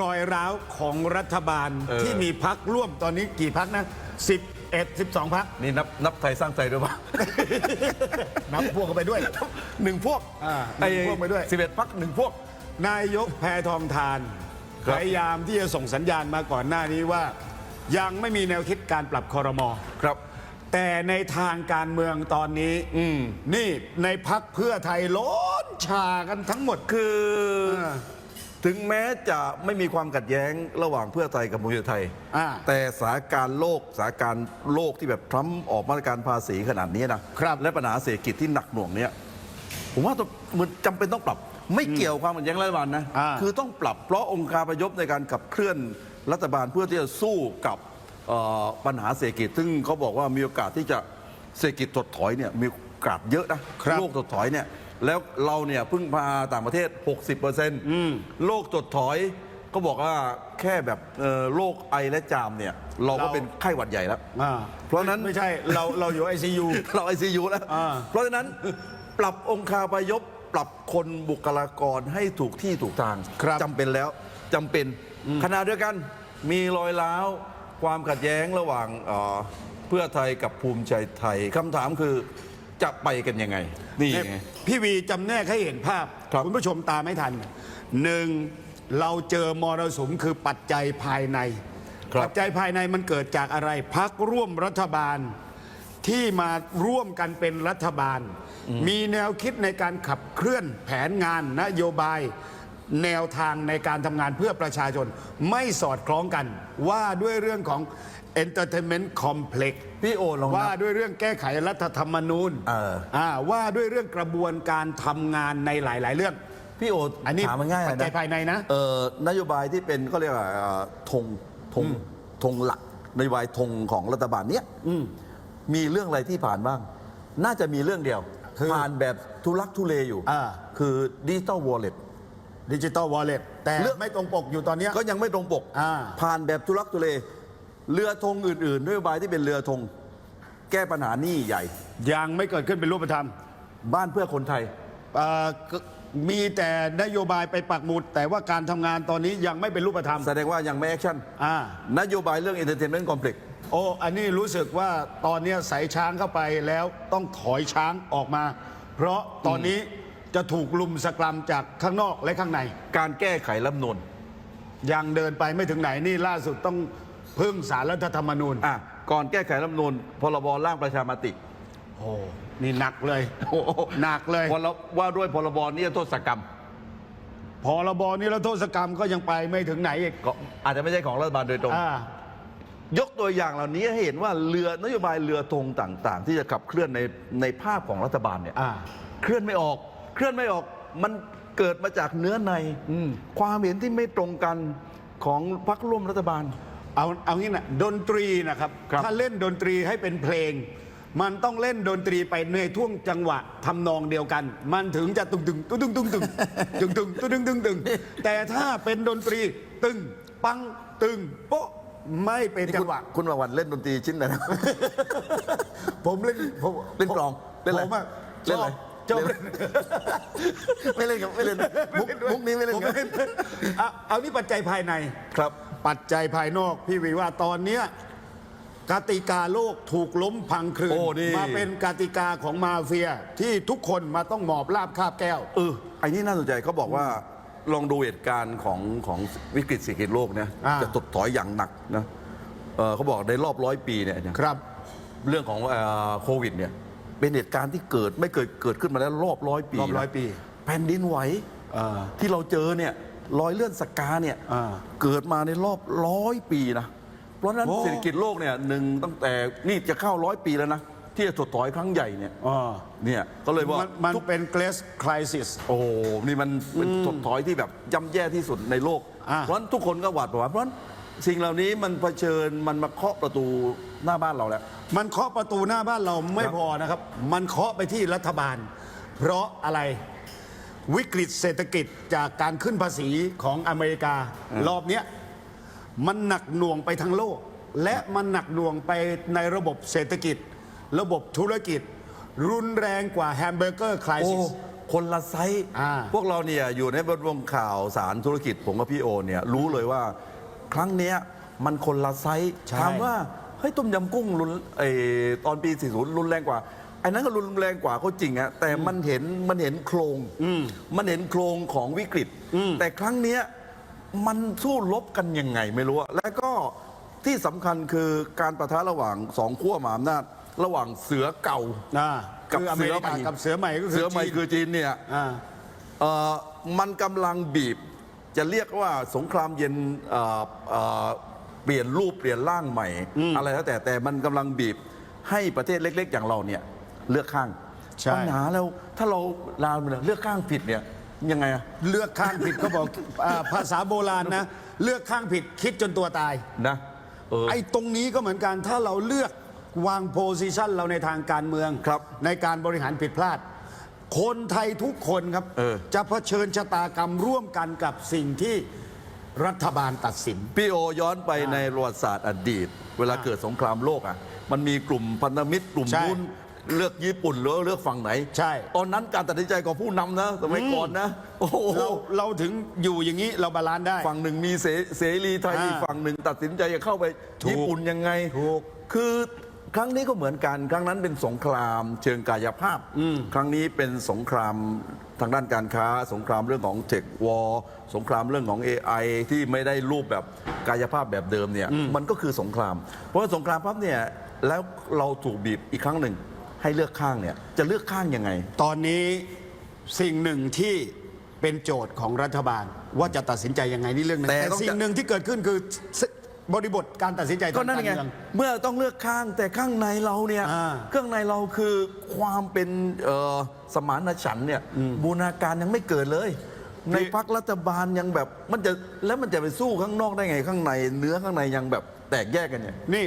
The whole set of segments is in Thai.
รอยร้าวของรัฐบาลเออ ที่มีพักร่วมตอนนี้กี่พักนะ11 12พัก นี่นับนับไทยสร้างใจด้วยปะ นับพวกกันไปด้วย หนึ่งพวกอ่าหนึ่งพวกไปด้วย สิบเอ็ดพักหนึ่งพวก นายกแพทองทานคพรับยายามที่จะส่งสัญญาณมาก่อนหน้านี้ว่า ยังไม่มีแนวคิดการปรับคอรมอ ครับ แต่ในทางการเมืองตอนนี้อืมนี่ในพักเพื่อไทยล้นชากันทั้งหมด คืออ่า ถึงแม้จะไม่มีความขัดแย้งระหว่างเพื่อไทยกับภูมิใจไทย อ่า แต่สถานการณ์โลกสถานการณ์โลกที่แบบทรัมป์ออกมาตรการภาษีขนาดนี้นะครับ และปัญหาเศรษฐกิจที่หนักหน่วงเนี้ยผมว่าต้องมันจำเป็นต้องปรับ ไม่เกี่ยวความขัดแย้งรัฐบาลนะ อ่า คือต้องปรับเพราะองค์การประยบในการขับเคลื่อนรัฐบาลเพื่อที่จะสู้กับเอ่อปัญหาเศรษฐกิจ ซึ่งเขาบอกว่ามีโอกาสที่จะเศรษฐกิจถดถอยเนี่ยมี โอกาสเยอะนะครับโลกถดถอยเนี่ยแล้วเราเนี่ยเพิ่งพาต่างประเทศ 60%โลกถดถอย ก็บอกว่าแค่แบบเอ่อโรคไอและจามเนี่ย เราก็เราเป็นไข้หวัดใหญ่แล้วอ่าเพราะฉะนั้นไม่ใช่เราเราอยู่ไอซียูเราไอซียูแล้วอ่าเพราะฉะนั้นปรับองคาพยพปรับคนบุคลากรให้ถูกที่ถูกทางครับจำเป็นแล้วจำเป็นขณะเดียวกันมีรอยร้าวความขัดแย้งระหว่างเอ่อเพื่อไทยกับภูมิใจไทยคำถามคือ จะไปกันยังไง นี่ไง พี่วีจำแนกให้เห็นภาพครับ ณผู้ชมตามไม่ทันหนึ่งเราเจอมรสุมคือปัจจัยภายใน ครับ ปัจจัยภายในมันเกิดจากอะไรพักร่วมรัฐบาลที่มาร่วมกันเป็นรัฐบาล มีแนวคิดในการขับเคลื่อนแผนงานนโยบาย แนวทางในการทำงานเพื่อประชาชน ไม่สอดคล้องกัน ว่าด้วยเรื่องของ entertainment complex พี่โอลองว่านับ ด้วยเรื่องแก้ไขรัฐธรรมนูญเอออ่าว่าด้วยเรื่องกระบวนการทำงานในหลาย ๆ เรื่อง พี่โออันนี้ถามมันง่ายปัจเลยจัยนะภายในนะ เอ่อนโยบายที่เป็นก็เรียกว่าเอ่อธงธงธงหลักนโยบายธงของรัฐบาลเนี้ยมีเรื่องอะไรที่ผ่านบ้าง น่าจะมีเรื่องเดียว คือผ่านแบบทุลักทุเลอยู่อ่า คือดิจิตอลวอลเล็ต ดิจิตอลวอลเล็ตแต่เรื่องไม่ตรงปกอยู่ตอนเนี้ย ก็ยังไม่ตรงปก อ่าผ่านแบบทุลักทุเล เรือธงอื่นๆนโยบายที่เป็นเรือธงแก้ปัญหาหนี้ใหญ่ ยังไม่เกิดขึ้นเป็นรูปธรรมบ้านเพื่อคนไทย เอ่อก็มีแต่นโยบายไปปักหมุด แต่ว่าการทำงานตอนนี้ยังไม่เป็นรูปธรรมแสดงว่ายังไม่แอคชั่นอ่านโยบายเรื่อง Entertainment Complex โอ้อันนี้รู้สึกว่าตอนเนี้ยใส่ช้างเข้าไปแล้วต้องถอยช้างออกมา เพราะตอนนี้จะถูกลุมสกรัมจากข้างนอกและข้างใน การแก้ไขรัฐธรรมนูญยังเดินไปไม่ถึงไหนนี่ล่าสุดต้อง พึ่งสารรัฐธรรมนูญอะก่อนแก้ไขรัฐธรรมนูญพรบร่างประชามติโอ้นี่หนักเลยโอ้โหหนักเลยพรบว่าด้วยพรบนิรโทษกรรมพรบนิรโทษกรรมก็ยังไปไม่ถึงไหนอีกก็อาจจะไม่ใช่ของรัฐบาลโดยตรง อ่ายกตัวอย่างเหล่านี้ให้เห็นว่าเรือนโยบายเรือธงต่างๆ ที่จะขับเคลื่อนในในภาพของรัฐบาลเนี่ย อ่า เคลื่อนไม่ออก เคลื่อนไม่ออก มันเกิดมาจากเนื้อใน อืม ความเห็นที่ไม่ตรงกันของพรรคร่วมรัฐบาล เอาเอางี้นะดนตรีนะครับ ครับถ้าเล่นดนตรีให้เป็นเพลง มันต้องเล่นดนตรีไปในท่วงจังหวะทำนองเดียวกัน มันถึงจะตึงตึงตึงตึงตึงตึงตึงตึงตึงตึงตึงแต่ถ้าเป็นดนตรีตึงปังตึงโป๊ะไม่เป็นนี่จัคุณงหวะ คุณมาวันเล่นดนตรีชิ้นไหนนะ ผมเล่นผมเล่นกลองเล่นอะไรผมอะชเล่นออะไรบชอบเล่เล่นน ไม่เล่นครับไม่เล่นมุกมุกนี้ไม่เล่นผมครับเล่นเอาเอานี่ปัจจัยภายใน ครับ ปัจจัยภายนอก พี่วีว่าตอนเนี้ยกติกาโลกถูกล้มพังคลืนโอ้นี่ มาเป็นกติกาของมาเฟียที่ทุกคนมาต้องหมอบราบคาบแก้ว เออไอ้นี่น่าสนใจเขาบอกว่าลองดูเหตุการณ์ของของวิกฤตเศรษฐกิจโลกเนี่ยอ่า จะถดถอยอย่างหนักนะเออเขาบอกในรอบร้อยปีเนี่ยครับ เรื่องของเอ่อโควิดเนี่ยเป็นเหตุการณ์ที่เกิดไม่เกิดเกิดขึ้นมาแล้วรอบร้อยปีรอบร้อยนะปี แผ่นดินไหวอ่าที่เราเจอเนี่ย รอยเลื่อนสกาเนี่ยอ่า เกิดมาในรอบร้อยปีนะ เพราะฉะนั้นโอ้ เศรษฐกิจโลกเนี่ยหนึ่งตั้งแต่นี่จะเข้าร้อยปีแล้วนะ ที่จะถดถอยครั้งใหญ่เนี่ยอ่าเนี่ยก็เลยว่ามันมันทุกเป็นเกรสคริสิส โอ้โหนี่มันเป็นถดถอยที่แบบย่ำแย่ที่สุดในโลก อ่าเพราะฉะนั้นทุกคนก็หวาดหวั่นเพราะฉะนั้นสิ่งเหล่านี้มันเผชิญมันมาเคาะประตูหน้าบ้านเราแล้ว มันเคาะประตูหน้าบ้านเราไม่ครับพอนะครับ มันเคาะไปที่รัฐบาล เพราะอะไร วิกฤตเศรษฐกิจจากการขึ้นภาษีของอเมริกา รอบเนี้ยมันหนักหน่วงไปทั้งโลก และมันหนักหน่วงไปในระบบเศรษฐกิจ ระบบธุรกิจ รุนแรงกว่าแฮมเบอร์เกอร์คริโอ้สิส คนละไซส์อ่า พวกเราเนี่ยอยู่ในบนวงข่าวสารธุรกิจผมกับพี่โอเนี่ยรู้เลยว่า ครั้งเนี้ยมันคนละไซส์ใช่ถามว่าเฮ้ยต้มยำกุ้งรุนไอตอนปี 40 รุนแรงกว่า ไอ้นั้นก็รุนแรงกว่าก็จริงอะแต่มันเห็นมันเห็นโครงมันเห็นโครงของวิกฤต แต่ครั้งเนี้ยมันสู้รบกันยังไงไม่รู้อะและก็ที่สำคัญคือการประทะระหว่างสองขั้วมหาอำนาจระหว่างเสือเก่า อ่ากับคืออเมริกาเสือใหม่กับเสือใหม่ก็คือเสือใหม่จีนคือจีนเนี่ย อ่า เอ่อมันกำลังบีบจะเรียกว่าสงครามเย็นเอ่อเอ่อเปลี่ยนรูปเปลี่ยนร่างใหม่ อะไรแล้วแต่แต่มันกำลังบีบให้ประเทศเล็ก ๆ อย่างเราเนี่ย เลือกข้างใช่ ปัญหาแล้วถ้าเราลาวเนี่ยเลือกข้างผิดเนี่ยยังไงอะเลือกข้างผิดเขาบอกอ่าภาษาโบราณนะ เลือกข้างผิดคิดจนตัวตาย นะเออ ไอ้ตรงนี้ก็เหมือนกันถ้าเราเลือกวางโพซิชันเราในทางการเมือง ครับในการบริหารผิดพลาด คนไทยทุกคนครับ เออ จะเผชิญชะตากรรมร่วมกันกับสิ่งที่รัฐบาลตัดสิน พี่โอย้อนไปในประวัติศาสตร์อดีต เวลาเกิดสงครามโลกอะมันมีกลุ่มพันธมิตรกลุ่มใช่นู้น เลือกญี่ปุ่นหรือเลือกฝั่งไหน ใช่ ตอนนั้นการตัดสินใจของผู้นำนะสมัยก่อนนะโอ้โหเราเราถึงอยู่อย่างนี้เราบาลานซ์ได้ ฝั่งหนึ่งมีเสเสรีไทยอ่าอีกฝั่งหนึ่งตัดสินใจจะเข้าไปถูกญี่ปุ่นยังไงถูกคือครั้งนี้ก็เหมือนกัน ครั้งนั้นเป็นสงคราม เชิงกายภาพครั้งนี้เป็นสงครามทางด้านการค้า สงครามเรื่องของเทควอลสงครามเรื่องของ AI ที่ไม่ได้รูปแบบกายภาพแบบเดิมเนี่ยมันก็คือสงคราม เพราะว่าสงครามปั๊บเนี่ยแล้วเราถูกบีบอีกครั้งหนึ่ง ให้เลือกข้างเนี่ยจะเลือกข้างยังไง ตอนนี้สิ่งหนึ่งที่เป็นโจทย์ของรัฐบาล ว่าจะตัดสินใจยังไงนี่เรื่องหนึงแต่แต่ต้องสิ่งหนึ่งที่เกิดขึ้นคือสบริบทการตัดสินใจก็ทางนั่นการไง เมือง เมื่อต้องเลือกข้างแต่ข้างในเราเนี่ยอ่า เครื่องในเราคือความเป็นเอ่อสมานฉันท์เนี่ยบูรณาการยังไม่เกิดเลย ในพักรัฐบาลยังแบบมันจะแล้วมันจะไปสู้ข้างนอกได้ไงข้างใน เนื้อข้างในยังแบบแตกแยกกันเนี่ย นี่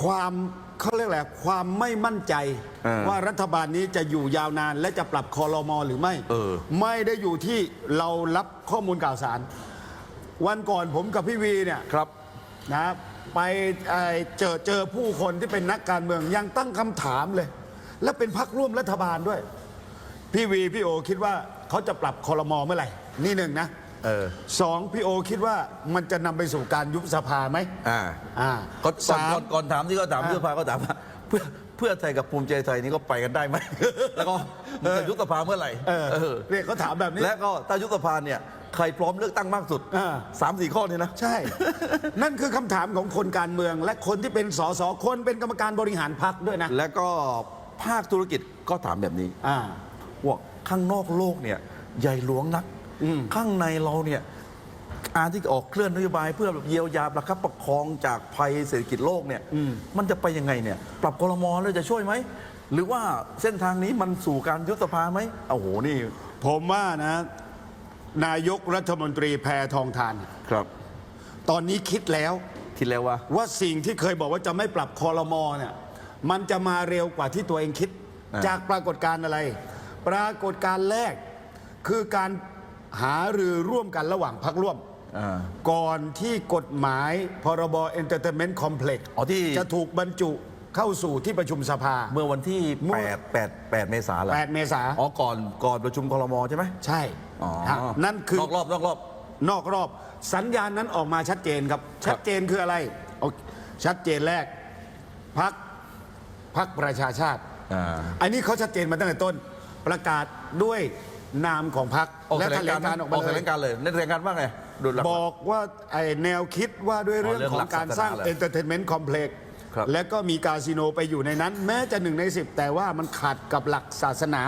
ความ เขาเรียกอะไรความไม่มั่นใจ เออว่ารัฐบาลนี้จะอยู่ยาวนานและจะปรับคอรมอหรือไม่ เออ ไม่ได้อยู่ที่เรารับข้อมูลข่าวสาร วันก่อนผมกับพี่วีเนี่ย ครับ นะไปเอ่อเจอเจอผู้คนที่เป็นนักการเมืองยังตั้งคำถามเลย และเป็นพักร่วมรัฐบาลด้วย พี่วี พี่โอคิดว่าเขาจะปรับคอรมอเมื่อไหร่ นี่หนึ่งนะ เออสองพี่โอคิดว่ามันจะนำไปสู่การยุบสภาไหมอ่าอ่าก่อนก่อนสาม ก่อนก่อนถามที่ก็ถามอ่า เพื่อพาก็ถามว่าเพื่อเพื่อไทยกับภูมิใจไทยนี่ก็ไปกันได้ไหม แล้วก็มันจะยุบสภาเมื่อไหร่เออเออเนี่ยเขาถามแบบนี้ และก็ถ้ายุบสภาเนี่ยใครพร้อมเลือกตั้งมากสุดอ่า สามสี่ข้อนี่นะ ใช่ นั่นคือคำถามของคนการเมือง และคนที่เป็นสสคนเป็นกรรมการบริหารพรรคด้วยนะแล้วก็ภาคธุรกิจก็ถามแบบนี้ อ่า ว่าข้างนอกโลกเนี่ยใหญ่หลวงนัก ข้างในเราเนี่ยอาที่ออกเคลื่อนนโยบายเพื่อแบบเยียวยาประคับประคองจากภัยเศรษฐกิจโลกเนี่ยมันจะไปยังไงเนี่ย ปรับกรมอแล้วจะช่วยไหม หรือว่าเส้นทางนี้มันสู่การยุบสภาไหมโอ้โหนี่ ผมว่านะ นายกรัฐมนตรีแพทองทานครับ ตอนนี้คิดแล้วคิดแล้วว่าว่าสิ่งที่เคยบอกว่าจะไม่ปรับคอรมอเนี่ยมันจะมาเร็วกว่าที่ตัวเองคิดอ่าจากปรากฏการณ์อะไร ปรากฏการณ์แรกคือการ หารือร่วมกันระหว่างพักร่วม อ่า ก่อนที่กฎหมายพรบ Entertainment Complex อ๋อที่ จะถูกบรรจุเข้าสู่ที่ประชุมสภา เมื่อวันที่เมื่อ 8 8 8 เมษายน8เมษาอ๋อก่อนก่อนประชุมครมใช่ไหมใช่อ๋อฮะนั่นคือนอกรอบนอกรอบ นอกรอบ สัญญาณนั้นออกมาชัดเจนครับ ชัดเจนคืออะไรเอาชัดเจนแรกพักพักประชาชาติ อ่า อันนี้เขาชัดเจนมาตั้งแต่ต้น ประกาศด้วย นามของพักออกและแถลแถงลกางรการออกมาแถเลลยงการเลยในแถลงการว่าไงดูหลักๆบอกว่าไอ้แนวคิดว่าด้วยเรื่องอ๋อเรื่องขอหลังกการสร้างศาสนาเลย Entertainment Complex ครับ และก็มีคาสิโนไปอยู่ในนั้น แม้จะหนึ่งในสิบแต่ว่ามันขัดกับหลักศาสนา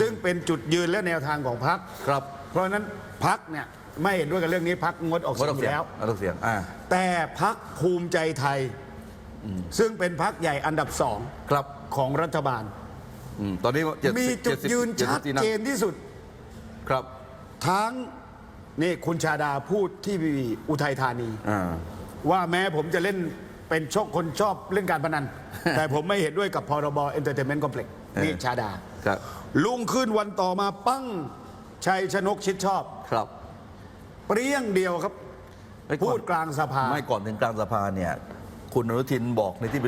ซึ่งเป็นจุดยืนและแนวทางของพักครับ เพราะฉะนั้นพักเนี่ยไม่เห็นด้วยกับเรื่องนี้พักงดออกงเสีดยอองกเสียงแล้ว งดออกเสียงอ่าแต่พักภูมิใจไทย ซึ่งเป็นพักใหญ่อันดับสองครับ ของรัฐบาล อืมตอนนี้ก็70มีจุด70ยืนชัด70นั่งเจนที่สุด ครับทั้งนี่คุณชาดาพูดที่อุทัยธานี อ่า ว่าแม้ผมจะเล่นเป็นชกคนชอบเล่นการพนัน แต่ผมไม่เห็นด้วยกับพรบ Entertainment Complex นี่เออชาดา ครับลุงขึ้นวันต่อมาปั้งชัยชนกชิดชอบ ครับ เปรี้ยงเดียวครับเอ้ยก่อน พูดกลางสภา ไม่ก่อนถึงกลางสภาเนี่ย คุณอนุทินบอกในที่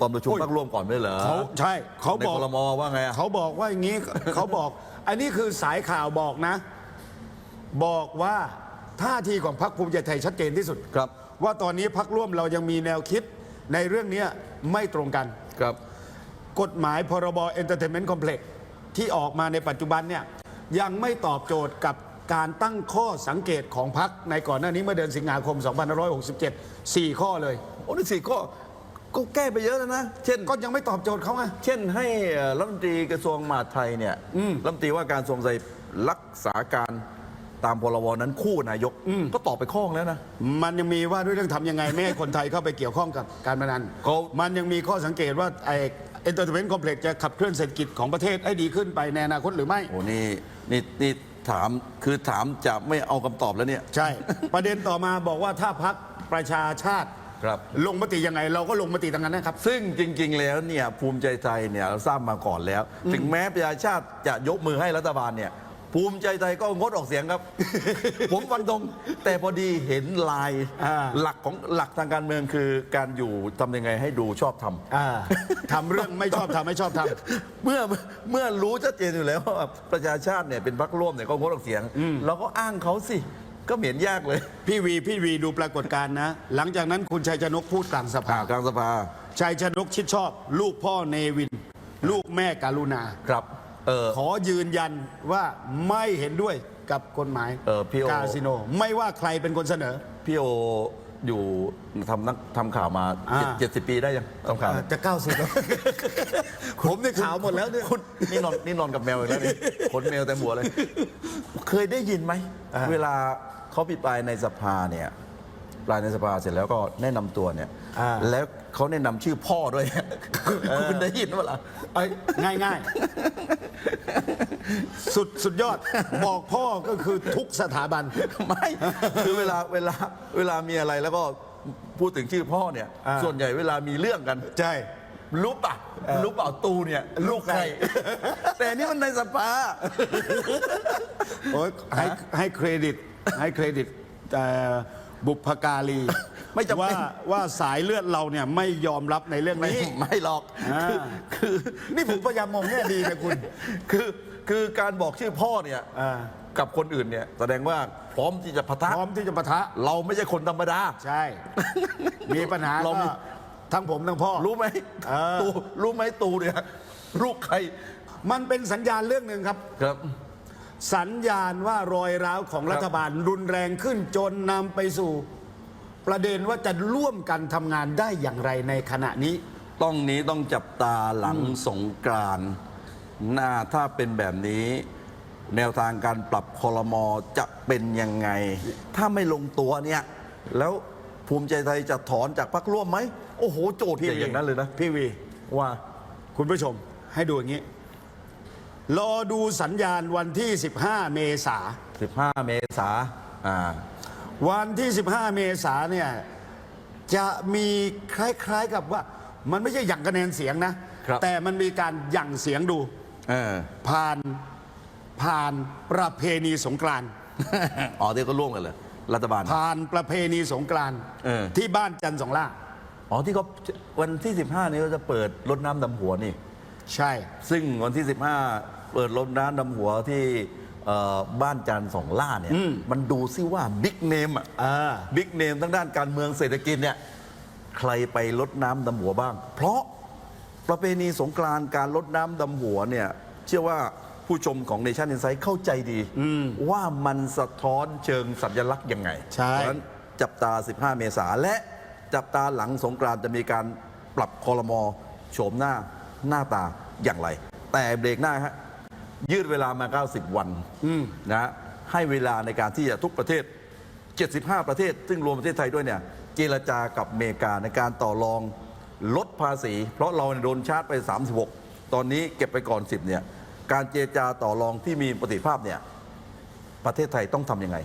ตอนประชุมโอ้ยพักร่วมก่อนไม่เหรอเขาใช่เขาในบอกคลมว่าไงอะเขาบอกว่าอย่างนี้ เขาบอก อันนี้คือสายข่าวบอกนะ บอกว่าท่าทีของพรรคภูมิใจไทยชัดเจนที่สุดครับ ว่าตอนนี้พรรคร่วมเรายังมีแนวคิดในเรื่องเนี้ยไม่ตรงกันครับ กฎหมายพรบเอนเตอร์เทนเมนต์คอมเพล็กที่ออกมาในปัจจุบันเนี่ยยังไม่ตอบโจทย์กับการตั้งข้อสังเกตของพรรคในก่อนหน้านี้เมื่อเดือนสิงหาคม 2567 4 ข้อเลยโอ้นี่สี่ก็ก็แก้ไปเยอะแล้วนะ เช่น ก็ยังไม่ตอบโจทย์เขาไง เช่นให้เอ่อรัฐมนตรีกระทรวงมหาดไทยเนี่ยรัฐมนตรีว่าการกระทรวงใส่รักษาการตามพรบนั้นคู่นายก ก็ตอบไปข้องแล้วนะ มันยังมีว่าด้วยเรื่องทำยังไง ไม่ให้คนไทยเข้าไปเกี่ยวข้องกับการพนันเขามันยังมีข้อสังเกตว่าไอเอนเตอร์เทนเมนต์คอมเพล็กจะขับเคลื่อนเศรษฐกิจของประเทศให้ดีขึ้นไปในอนาคตหรือไม่โอ้นี่นี่นี่ถามคือถามจะไม่เอาคำตอบแล้วเนี่ย ใช่ ประเด็นต่อมาบอกว่าถ้าพักประชาชาติ ครับ ลงมติยังไงเราก็ลงมติทางนั้นนะครับ ซึ่งจริง ๆ แล้วเนี่ยภูมิใจไทยเนี่ยเราทราบมาก่อนแล้ว ถึงแม้ประชาชาติจะยกมือให้รัฐบาลเนี่ย ภูมิใจไทยก็งดออกเสียงครับ ผมฟันธงแต่พอดีเห็นลายอ่า หลักของหลักทางการเมืองคือการอยู่ทำยังไงให้ดูชอบทำ อ่าทำเรื่องไม่ชอบทำไม่ชอบทเมื่อเมื่อรู้ชัดเจนอยู่แล้วว่าประชาชาติเนี่ยเป็นพรรคร่วมเนี่ยก็งดออกเสียง เราก็อ้างเขาสิ ก็เหม็นยากเลยำพี่วีพี่วีดูปรากฏการณ์นะ หลังจากนั้นคุณชัยชนกพูดกลางสภากลางสภาชัยชนกชิดชอบ ลูกพ่อเนวิน ลูกแม่การุณา ครับ เออ ขอยืนยันว่าไม่เห็นด้วยกับกฎหมายเออพี่โอ คาสิโน ไม่ว่าใครเป็นคนเสนอ พี่โอ อยู่ทำนักทำข่าวมาอ่า เจ็ดสิบปีได้ยังทำข่าวจะเก้าสิบแล้ว ผมเนี่ยขาวหมดแล้วเนี่ย คุณนี่นอนนี่นอนกับแมวอีกแล้วนี่ขนแมวแต่หัวเลย เคยได้ยินไหมอ่าเวลาเขาพิปรายในสภาเนี่ย ปรายในสภาเสร็จแล้วก็แนะนำตัวเนี่ย อ่า แล้วเขาแนะนำชื่อพ่อด้วย คุณได้ยินว่าล่ะ เอ้ยง่ายง่ายๆ สุดสุดยอดบอกพ่อก็คือทุกสถาบัน ไม่ คือเวลาเวลาเวลามีอะไรแล้วก็พูดถึงชื่อพ่อเนี่ย อ่า ส่วนใหญ่เวลามีเรื่องกัน ใช่ รู้ปะรู้เปล่าตูเนี่ยลูกใคร แต่นี่มันในสภา โอ้ยให้ให้เครดิตให้เครดิตแต่ บุพการี ไม่จำเป็นว่าว่าสายเลือดเราเนี่ยไม่ยอมรับในเรื่องไม่นี้ ไม่หรอกอ่าคือนี่ผมพยายามมองแง่ดีนะคุณ คือคือการบอกชื่อพ่อเนี่ยอ่ากับคนอื่นเนี่ยแสดงว่าพร้อมที่จะปะทะพร้อมที่จะปะทะ เราไม่ใช่คนธรรมดา ใช่ มีปัญหาเรามีก็ทั้งผมทั้งพ่อ รู้ไหมเออ ตูรู้ไหมตูเนี่ยลูกใครมันเป็นสัญญาณเรื่องหนึ่งครับ ครับ สัญญาณว่ารอยร้าวของรัฐบาลรุนแรงขึ้นจนนำไปสู่ ประเด็นว่าจะร่วมกันทำงานได้อย่างไรในขณะนี้ ต้องนี้ต้องจับตาหลังสงกรานต์หน้าถ้าเป็นแบบนี้ แนวทางการปรับคอรมอจะเป็นยังไง ถ้าไม่ลงตัวเนี่ย แล้วภูมิใจไทยจะถอนจากพรรคร่วมไหม โอ้โห โจทย์ใหญ่อย่างนั้นเลยนะ พี่วีว่าคุณผู้ชมให้ดูอย่างนี้ รอดูสัญญาณวันที่ 15 เมษา 15 เมษาอ่าวันที่ 15 เมษาเนี่ยจะมีคล้ายๆกับว่ามันไม่ใช่หยั่งคะแนนเสียงนะ ครับ แต่มันมีการหยั่งเสียงดู เออผ่านผ่านประเพณีสงกรานต์อ๋อที่ก็ร่วมกันเลยรัฐบาล ผ่านประเพณีสงกรานต์เออ ที่บ้านจันทร์สองล่า อ๋อที่เขาวันที่ 15 นี้เขาจะเปิดรดน้ำดำหัวนี่ ใช่ ซึ่งวันที่ 15 เปิดรถน้ำดำหัวที่เอ่อบ้านจันทร์สองล่าเนี่ย มันดูซิว่าบิ๊กเนมอะอ่า บิ๊กเนมทั้งด้านการเมืองเศรษฐกิจเนี่ย ใครไปลดน้ำดำหัวบ้าง เพราะประเพณีสงกรานต์การลดน้ำดำหัวเนี่ย เชื่อว่าผู้ชมของเนชั่นอินไซ h ์เข้าใจดีว่ามันสะท้อนเชิงสัญลักษณ์ยังไงใช่ เพราะฉะนั้น จับตา 15 เมษาและจับตาหลังสงกรานต์จะมีการปรับคอรมอโฉมหน้า หน้าตาอย่างไร แต่เบรกหน้าฮะยืดเวลามา 90 วันนะฮะให้เวลาในการที่จะทุกประเทศ 75 ประเทศ ซึ่งรวมประเทศไทยด้วยเนี่ยเจรจากับอเมริกาในการต่อรองลดภาษี เพราะเราเนี่ยโดนชาร์จไป 36 ตอนนี้เก็บไปก่อน 10เนี่ยการเจรจาต่อรองที่มีประสิทธิภาพเนี่ยประเทศไทยต้องทำยังไง